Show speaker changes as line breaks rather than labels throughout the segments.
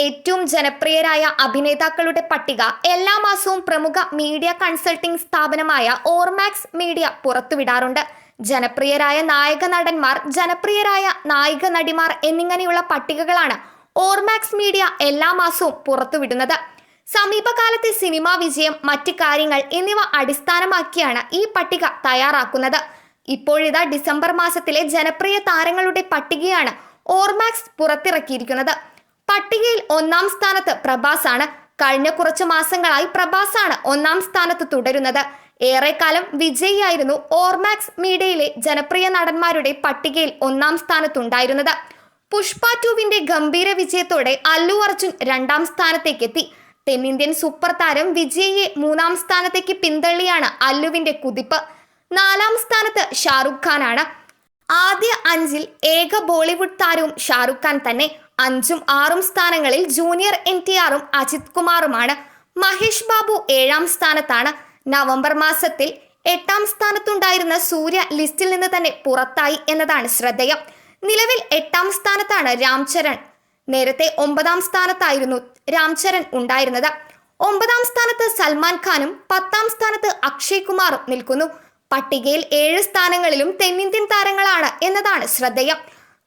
ഏറ്റവും ജനപ്രിയരായ അഭിനേതാക്കളുടെ പട്ടിക എല്ലാ മാസവും പ്രമുഖ മീഡിയ കൺസൾട്ടിംഗ് സ്ഥാപനമായ ഓർമാക്സ് മീഡിയ പുറത്തുവിടാറുണ്ട്. ജനപ്രിയരായ നായക നടന്മാർ ജനപ്രിയരായ നായിക നടിമാർ എന്നിങ്ങനെയുള്ള പട്ടികകളാണ് ഓർമാക്സ് മീഡിയ എല്ലാ മാസവും പുറത്തുവിടുന്നത്. സമീപകാലത്തെ സിനിമാ വിജയം മറ്റ് കാര്യങ്ങൾ എന്നിവ അടിസ്ഥാനമാക്കിയാണ് ഈ പട്ടിക തയ്യാറാക്കുന്നത്. ഇപ്പോഴിതാ ഡിസംബർ മാസത്തിലെ ജനപ്രിയ താരങ്ങളുടെ പട്ടികയാണ് ഓർമാക്സ് പുറത്തിറക്കിയിരിക്കുന്നത്. പട്ടികയിൽ ഒന്നാം സ്ഥാനത്ത് പ്രഭാസ് ആണ് കഴിഞ്ഞ കുറച്ച് മാസങ്ങളായി പ്രഭാസ് ആണ് ഒന്നാം സ്ഥാനത്ത് തുടരുന്നത്. ഏറെക്കാലം വിജയിയായിരുന്നു ഓർമാക്സ് മീഡിയയിലെ ജനപ്രിയ നടന്മാരുടെ പട്ടികയിൽ ഒന്നാം സ്ഥാനത്തുണ്ടായിരുന്നത്. പുഷ്പ ടുവിന്റെ ഗംഭീര വിജയത്തോടെ അല്ലു അർജുൻ രണ്ടാം സ്ഥാനത്തേക്ക് എത്തി തെന്നിന്ത്യൻ സൂപ്പർ താരം വിജയിയെ മൂന്നാം സ്ഥാനത്തേക്ക് പിന്തള്ളിയാണ് അല്ലുവിന്റെ കുതിപ്പ്. നാലാം സ്ഥാനത്ത് ഷാറുഖ് ഖാനാണ്. ആദ്യ അഞ്ചിൽ ഏക ബോളിവുഡ് താരവും ഷാറുഖ് ഖാൻ തന്നെ. അഞ്ചും ആറും സ്ഥാനങ്ങളിൽ ജൂനിയർ എൻ ടി ആറും അജിത് കുമാറുമാണ്. മഹേഷ് ബാബു ഏഴാം സ്ഥാനത്താണ്. നവംബർ മാസത്തിൽ എട്ടാം സ്ഥാനത്തുണ്ടായിരുന്ന സൂര്യ ലിസ്റ്റിൽ നിന്ന് തന്നെ പുറത്തായി എന്നതാണ് ശ്രദ്ധേയം. നിലവിൽ എട്ടാം സ്ഥാനത്താണ് രാംചരൺ നേരത്തെ ഒമ്പതാം സ്ഥാനത്തായിരുന്നു രാംചരൺ ഉണ്ടായിരുന്നത്. ഒമ്പതാം സ്ഥാനത്ത് സൽമാൻ ഖാനും പത്താം സ്ഥാനത്ത് അക്ഷയ് കുമാറും നിൽക്കുന്നു. പട്ടികയിൽ ഏഴ് സ്ഥാനങ്ങളിലും തെന്നിന്ത്യൻ താരങ്ങളാണ് എന്നതാണ് ശ്രദ്ധേയം.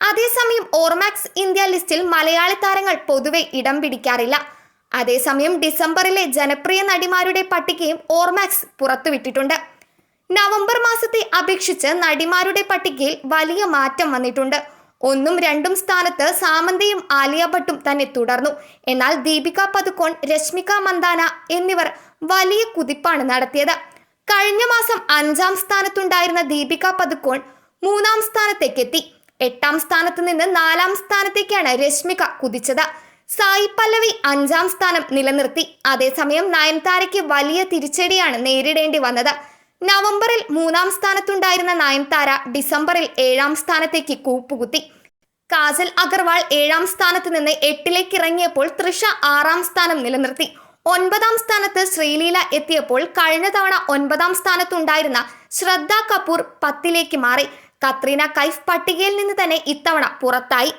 അതേസമയം ഓർമാക്സ് ഇന്ത്യ ലിസ്റ്റിൽ മലയാളി താരങ്ങൾ പൊതുവെ ഇടം പിടിക്കാറില്ല. അതേസമയം ഡിസംബറിലെ ജനപ്രിയ നടിമാരുടെ പട്ടികയും ഓർമാക്സ് പുറത്തുവിട്ടിട്ടുണ്ട്. നവംബർ മാസത്തെ അപേക്ഷിച്ച് നടിമാരുടെ പട്ടികയിൽ വലിയ മാറ്റം വന്നിട്ടുണ്ട്. ഒന്നും രണ്ടും സ്ഥാനത്ത് സാമന്തയും ആലിയ ഭട്ടും തന്നെ തുടർന്നു. എന്നാൽ ദീപിക പതുക്കോൺ രശ്മിക മന്ദാന എന്നിവർ വലിയ കുതിപ്പാണ് നടത്തിയത്. കഴിഞ്ഞ മാസം അഞ്ചാം സ്ഥാനത്തുണ്ടായിരുന്ന ദീപിക പതുക്കോൺ മൂന്നാം സ്ഥാനത്തേക്ക് എത്തി എട്ടാം സ്ഥാനത്ത് നിന്ന് നാലാം സ്ഥാനത്തേക്കാണ് രശ്മിക കുതിച്ചത്. സായി പല്ലവി അഞ്ചാം സ്ഥാനം നിലനിർത്തി. അതേസമയം നയൻതാരയ്ക്ക് വലിയ തിരിച്ചടിയാണ് നേരിടേണ്ടി വന്നത്. നവംബറിൽ മൂന്നാം സ്ഥാനത്തുണ്ടായിരുന്ന നയൻതാര ഡിസംബറിൽ ഏഴാം സ്ഥാനത്തേക്ക് കൂപ്പുകുത്തി. കാജൽ അഗർവാൾ ഏഴാം സ്ഥാനത്ത് നിന്ന് എട്ടിലേക്ക് ഇറങ്ങിയപ്പോൾ തൃഷ ആറാം സ്ഥാനം നിലനിർത്തി. ഒൻപതാം സ്ഥാനത്ത് ശ്രീലീല എത്തിയപ്പോൾ കഴിഞ്ഞ തവണ ഒൻപതാം സ്ഥാനത്തുണ്ടായിരുന്ന ശ്രദ്ധ കപൂർ പത്തിലേക്ക് മാറി. കത്രീന കൈഫ് പട്ടികയിൽ നിന്ന് തന്നെ ഇത്തവണ പുറത്തായി.